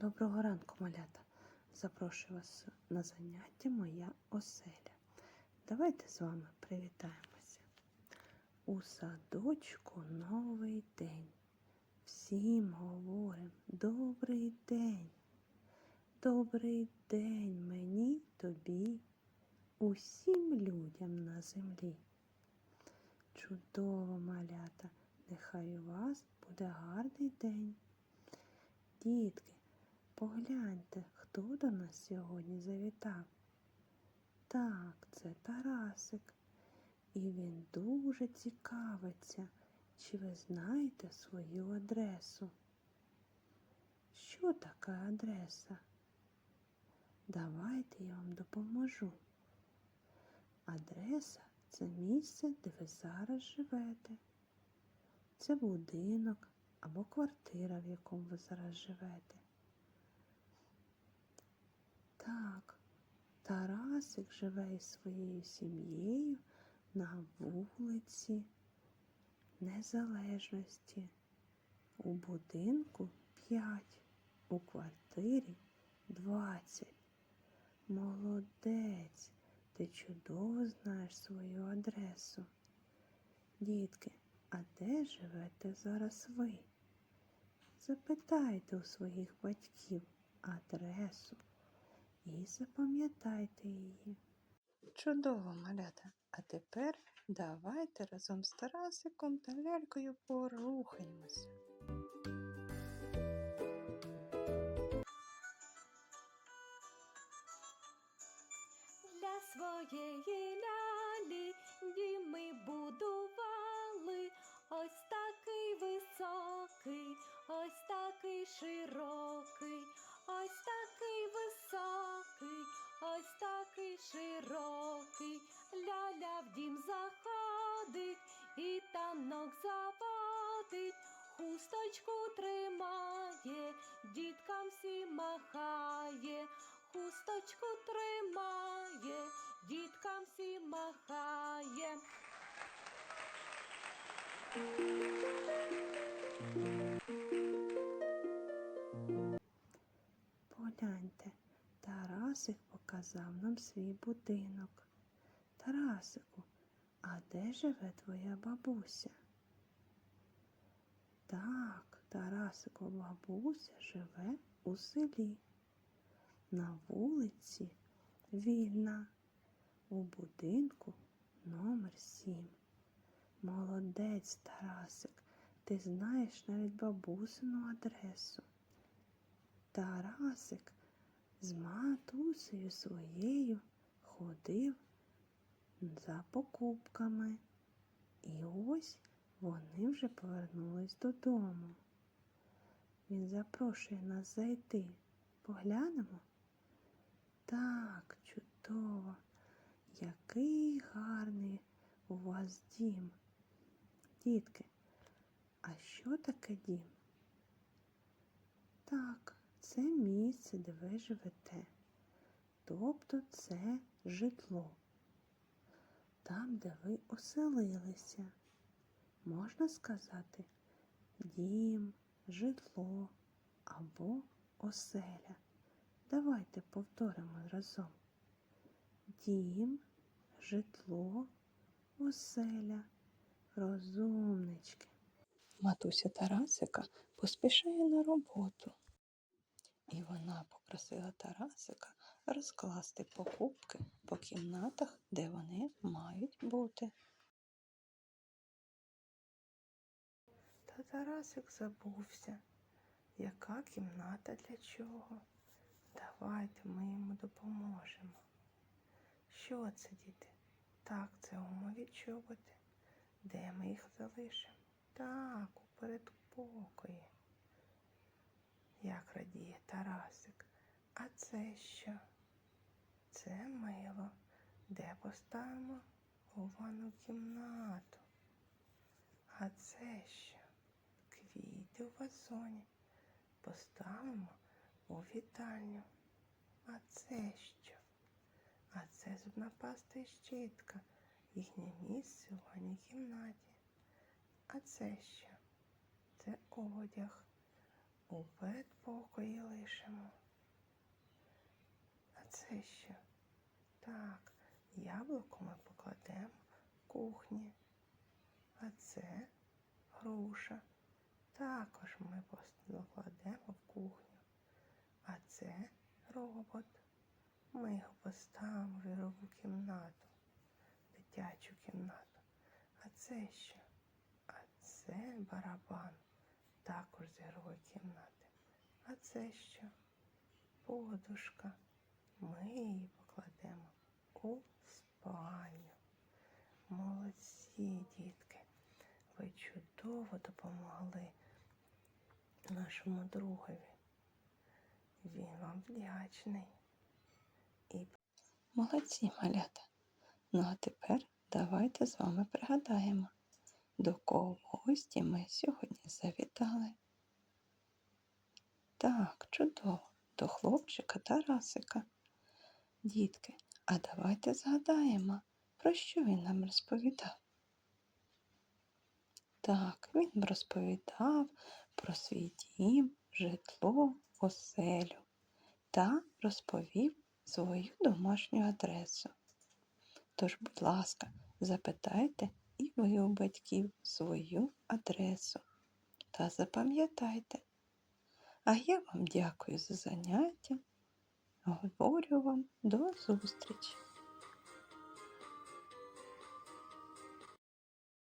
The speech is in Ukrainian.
Доброго ранку, малята. Запрошую вас на заняття Моя оселя. Давайте з вами привітаємося. У садочку новий день. Всім говорим добрий день. Добрий день мені, тобі, усім людям на землі. Чудово, малята, нехай у вас буде гарний день. Дітки, погляньте, хто до нас сьогодні завітав. Так, це Тарасик. І він дуже цікавиться, чи ви знаєте свою адресу. Що така адреса? Давайте я вам допоможу. Адреса це місце, де ви зараз живете. Це будинок або квартира, в якому ви зараз живете. Так, Тарасик живе із своєю сім'єю на вулиці Незалежності. У будинку 5, у квартирі 20. Молодець, ти чудово знаєш свою адресу. Дітки, а де живете зараз ви? Запитайте у своїх батьків адресу і запам'ятайте її. Чудово, малята. А тепер давайте разом з Тарасиком та лялькою порухаємося. Для своєї лялі ми будували, ось такий високий, ось такий широкий, хусточку тримає, діткам всім махає. Погляньте, Тарасик показав нам свій будинок. Тарасику, а де живе твоя бабуся? Так, Тарасику, бабуся живе у селі. На вулиці вільна, у будинку номер сім. Молодець, Тарасик, ти знаєш навіть бабусину адресу. Тарасик з матусею своєю ходив за покупками. І ось вони вже повернулись додому. Він запрошує нас зайти. Поглянемо? Так, чудово, який гарний у вас дім. Дітки, а що таке дім? Так, це місце, де ви живете. Тобто це житло. Там, де ви оселилися. Можна сказати дім, житло або оселя. Давайте повторимо разом. Дім, житло, оселя, розумнички. Матуся Тарасика поспішає на роботу. І вона попросила Тарасика розкласти покупки по кімнатах, де вони мають бути. Та Тарасик забувся, яка кімната для чого. Давайте ми йому допоможемо. Що це, діти? Так, це гумові чоботи. Де ми їх залишимо? Так, у передпокої. Як радіє Тарасик. А це що? Це мило. Де поставимо у ванну кімнату? А це що? Квіти у вазоні. Поставимо у вітальню. А це що? А це зубна паста і щітка. Їхнє місце у ванній кімнаті. А це що? Це одяг. у передпокої лишимо. А це що? Так, яблуко ми покладемо в кухні. А це груша. Також ми покладемо в кухню. А це робот. Ми його поставимо в ігрову кімнату, дитячу кімнату. А це що? А це барабан, також з ігрової кімнати. А це що? Подушка. Ми її покладемо у спальню. Молодці, дітки. Ви чудово допомогли нашому другові. Він вам вдячний. І молодці, малята. Ну а тепер давайте з вами пригадаємо, до кого в гості ми сьогодні завітали. Так, чудово, до хлопчика Тарасика. Дітки, а давайте згадаємо, про що він нам розповідав. Так, він розповідав про свій дім, житло, оселю та розповів свою домашню адресу. Тож, будь ласка, запитайте і ви у батьків свою адресу та запам'ятайте. А я вам дякую за заняття. Говорю вам до зустрічі!